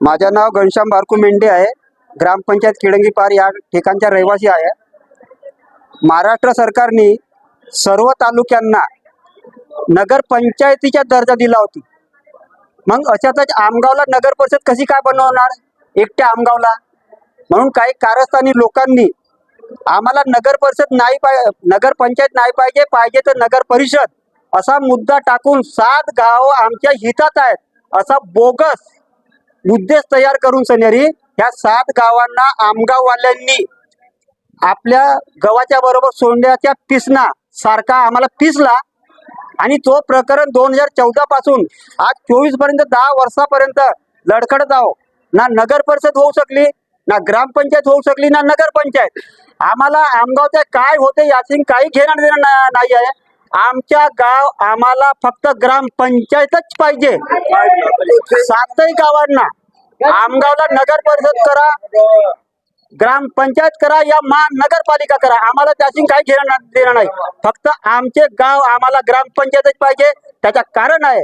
माझं नाव घनश्याम बारकू मेंढे आहे. ग्रामपंचायत किडंगी पार या ठिकाणच्या रहिवासी आहे. महाराष्ट्र सरकारने सर्व तालुक्यांना नगरपंचायतीचा दर्जा दिला होती. मग अशातच आमगावला नगर परिषद कशी काय बनवणार? एकट्या आमगावला. म्हणून काही कारस्थानी लोकांनी आम्हाला नगर परिषद नाही पाहिजे नगर पंचायत नाही पाहिजे पाहिजे तर नगर परिषद. असा मुद्दा टाकून सात गाव आमच्या हितात आहेत. असा बोगस उद्देश तयार करून सनेरी ह्या सात गावांना आमगाववाल्यांनी आपल्या गव्हाच्या बरोबर सोंड्याच्या पिसना सारखा आम्हाला पिसला आणि तो प्रकरण दोन हजार चौदा पासून आज चोवीसपर्यंत दहा वर्षापर्यंत लडखडत आहो. ना नगर परिषद होऊ शकली ना ग्रामपंचायत होऊ शकली ना नगरपंचायत आम्हाला आमगावच्या काय होते याची काही घेणं देणार नाही आहे. आमच्या गाव आम्हाला फक्त ग्रामपंचायतच पाहिजे. सातही गावांना आमगावला नगर परिषद करा ग्रामपंचायत करा या महानगरपालिका करा. आम्हाला त्याची काही घेणं देणं नाही. फक्त आमचे गाव आम्हाला ग्रामपंचायतच पाहिजे. त्याचं कारण आहे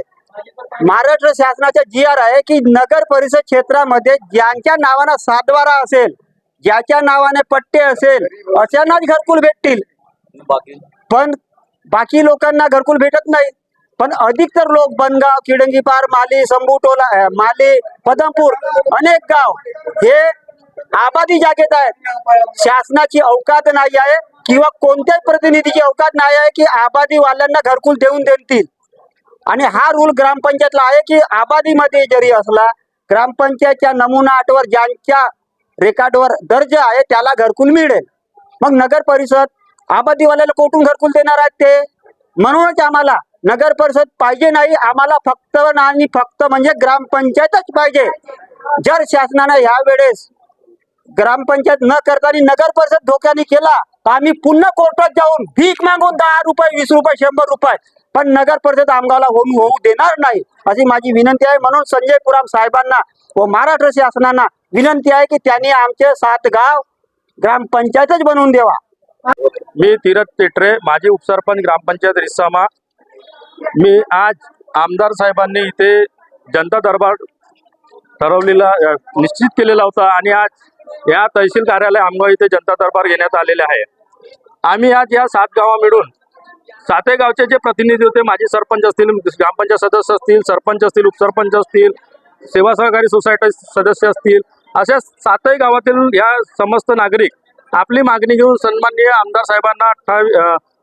महाराष्ट्र शासनाचा जी आर आहे की नगर परिषद क्षेत्रामध्ये ज्यांच्या नावानं सातबारा असेल ज्याच्या नावाने पट्टे असेल अशांनाच घरकुल भेटतील. पण बाकी लोकांना घरकुल भेटत नाही. पण अधिकतर लोक बनगाव किडंगीपार माली संबुटोला माली पदमपूर अनेक गाव हे आबादी जागेत आहेत. शासनाची अवकात नाही आहे किंवा कोणत्याही प्रतिनिधीची अवकात नाही आहे की आबादी वाल्यांना घरकुल देऊन देतील. आणि हा रूल ग्रामपंचायतला आहे की आबादीमध्ये जरी असला ग्रामपंचायतच्या नमुना आठवर ज्यांच्या रेकॉर्डवर दर्ज आहे त्याला घरकुल मिळेल. मग नगर परिषद आबादीवाल्याला कोठून घरकुल देणार आहेत ते? म्हणूनच आम्हाला नगर परिषद पाहिजे नाही आम्हाला फक्त आणि फक्त म्हणजे ग्रामपंचायतच पाहिजे. जर शासनानं ह्या वेळेस ग्रामपंचायत न करताना नगर परिषद धोक्याने केला तर आम्ही पुन्हा कोर्टात जाऊन भीक मागून दहा रुपये वीस रुपये शंभर रुपये पण नगर परिषद आमगावला होऊन होऊ देणार नाही अशी माझी विनंती आहे. म्हणून संजय पुराम साहेबांना व महाराष्ट्र शासनाना विनंती आहे की त्यांनी आमचे सात गाव ग्रामपंचायतच बनवून देवा मी तीरथ पेटरे माजी उपसरपंच ग्रामपंचायत रिसामा मी आज आमदार साहेबांनी इथे जनता दरबार ठरवलेला निश्चित केलेला होता आणि आज या तहसील कार्यालय आमगाव इथे जनता दरबार घेण्यात आलेले आहे. आम्ही आज या सात गावा मिळून सातही गावचे जे प्रतिनिधी होते माजी सरपंच असतील ग्रामपंचायत सदस्य असतील सरपंच असतील उपसरपंच असतील सेवा सहकारी सोसायटी सदस्य असतील अशा सातही गावातील या समस्त नागरिक आपली मागणी घेऊन सन्माननीय आमदार साहेबांना अठ्ठावी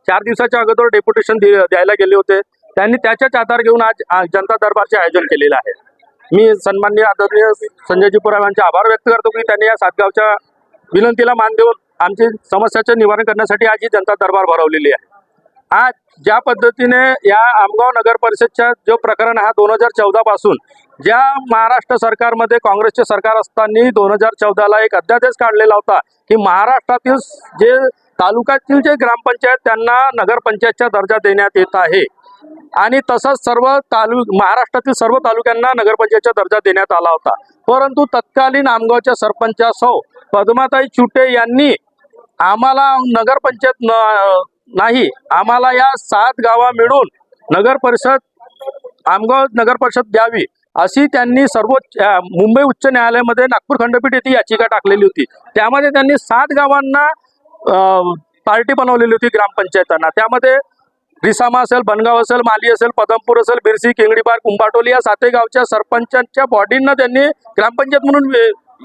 चार दिवसाच्या अगोदर डेप्युटेशन द्यायला गेले होते. त्यांनी त्याच्याच आधार घेऊन आज जनता दरबारचे आयोजन केलेलं आहे. मी सन्माननीय आदरणीय संजयजी पुराव यांचे आभार व्यक्त करतो की त्यांनी या सातगावच्या विनंतीला मान देऊन आमची समस्याचे निवारण करण्यासाठी आज ही जनता दरबार भरवलेली आहे. आज ज्या पद्धतीने या आमगाव नगर परिषदच्या जो प्रकरण हा दोन हजार चौदा पासून ज्या महाराष्ट्र सरकारमध्ये काँग्रेसचे सरकार असताना दोन हजार चौदाला एक अध्यादेश काढलेला होता की महाराष्ट्रातील जे तालुक्यातील जे ग्रामपंचायत त्यांना नगरपंचायतचा दर्जा देण्यात येत आहे. आणि तसंच सर्व तालु महाराष्ट्रातील सर्व तालुक्यांना नगरपंचायतचा दर्जा देण्यात आला होता. परंतु तत्कालीन आमगावच्या सरपंचा सौ पद्माताई चुटे यांनी आम्हाला नगरपंचायत न नाही. आम्हाला या सात गावा मिळून नगर परिषद आमगाव नगर परिषद द्यावी अशी त्यांनी सर्वोच्च मुंबई उच्च न्यायालयामध्ये नागपूर खंडपीठ येथे याचिका टाकलेली होती. त्यामध्ये त्यांनी सात गावांना पार्टी बनवलेली होती ग्रामपंचायतांना. त्यामध्ये रिसामा असेल बनगाव असेल माली असेल पदमपूर असेल बिरसी किंगडीपार कुंभाटोली या सातही गावच्या सरपंचांच्या बॉडींना त्यांनी ग्रामपंचायत म्हणून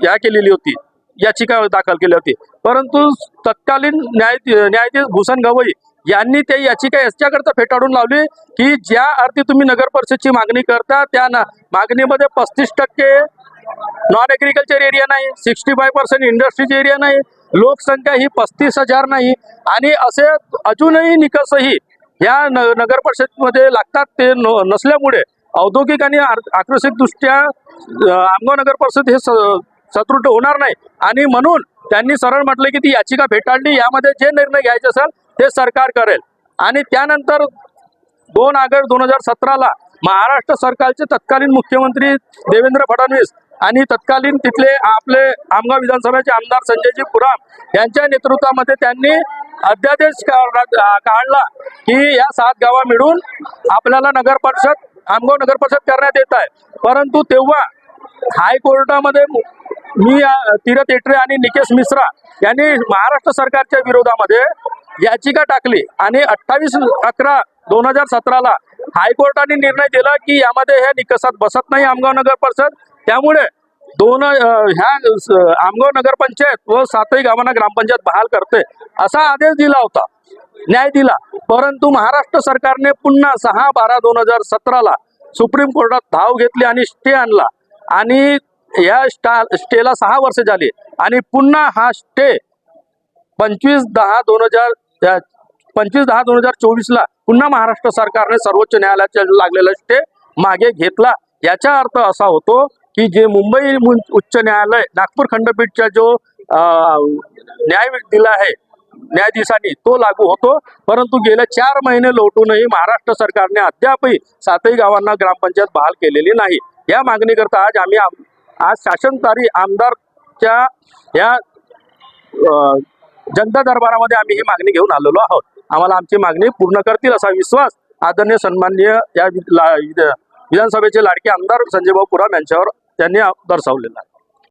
या केलेली होती. याचिका दाखल केली होती. परंतु तत्कालीन न्याय न्यायाधीश भूषण गवई यांनी ते याचिका याच्याकरता फेटाळून लावली की ज्या अर्थी तुम्ही नगर परिषदची मागणी करता त्या ना मागणीमध्ये पस्तीस टक्के नॉन ॲग्रिकल्चर एरिया नाही sixty five percent industries area नाही लोकसंख्या ही पस्तीस हजार नाही आणि असे अजूनही निकषही या न नगर परिषदमध्ये लागतात ते नसल्यामुळे औद्योगिक आणि आर- आमगाव नगर परिषद हे स- सदृढ होणार नाही. आणि म्हणून त्यांनी सरळ म्हटलं की ती याचिका फेटाळली यामध्ये जे निर्णय घ्यायचे असेल ते सरकार करेल. आणि त्यानंतर दोन ऑगस्ट दोन हजार सतराला महाराष्ट्र सरकारचे तत्कालीन मुख्यमंत्री देवेंद्र फडणवीस आणि तत्कालीन तिथले आपले आमगाव विधानसभेचे आमदार संजयजी पुराम यांच्या नेतृत्वामध्ये त्यांनी अध्यादेश काढला काढला की या सात गावा मिळून आपल्याला नगर परिषद आमगाव नगर परिषद करण्यात येत आहे. परंतु तेव्हा हायकोर्टामध्ये मी तीरथ एटरे आणि निकेश मिश्रा यांनी महाराष्ट्र सरकारच्या विरोधामध्ये याचिका टाकली आणि अठ्ठावीस अकरा दोन हजार सतराला हायकोर्टाने निर्णय दिला की यामध्ये हे निकषात बसत नाही आमगाव नगर परिषद. त्यामुळे दोन ह्या आमगाव नगरपंचायत व सातही गावांना ग्रामपंचायत बहाल करते असा आदेश दिला होता न्याय दिला. परंतु महाराष्ट्र सरकारने पुन्हा सहा बारा दोन हजार सतराला सुप्रीम कोर्टात धाव घेतली आणि स्टे आणला. आणि या स्टा स्टेला सहा वर्ष झाली. आणि पुन्हा हा स्टे पंचवीस दहा दोन हजार पंचवीस दहा दोन हजार चोवीसला पुन्हा महाराष्ट्र सरकारने सर्वोच्च न्यायालयाच्या लागलेला स्टे मागे घेतला. याचा अर्थ असा होतो की जे मुंबई उच्च न्यायालय नागपूर खंडपीठचा जो न्याय दिला आहे न्यायाधीशांनी तो लागू होतो. परंतु गेल्या चार महिने लोटूनही महाराष्ट्र सरकारने अद्यापही सातही गावांना ग्रामपंचायत बहाल केलेली नाही. या मागणीकरता आज आम्ही आज शासनकारी आमदारच्या या जनता दरबारामध्ये आम्ही ही मागणी घेऊन आलेलो आहोत. आम्हाला आमची मागणी पूर्ण करतील असा विश्वास आदरणीय सन्माननीय या विधानसभेचे लाडके आमदार संजयभाऊ पुराम यांच्यावर त्यांनी दर्शवलेला आहे.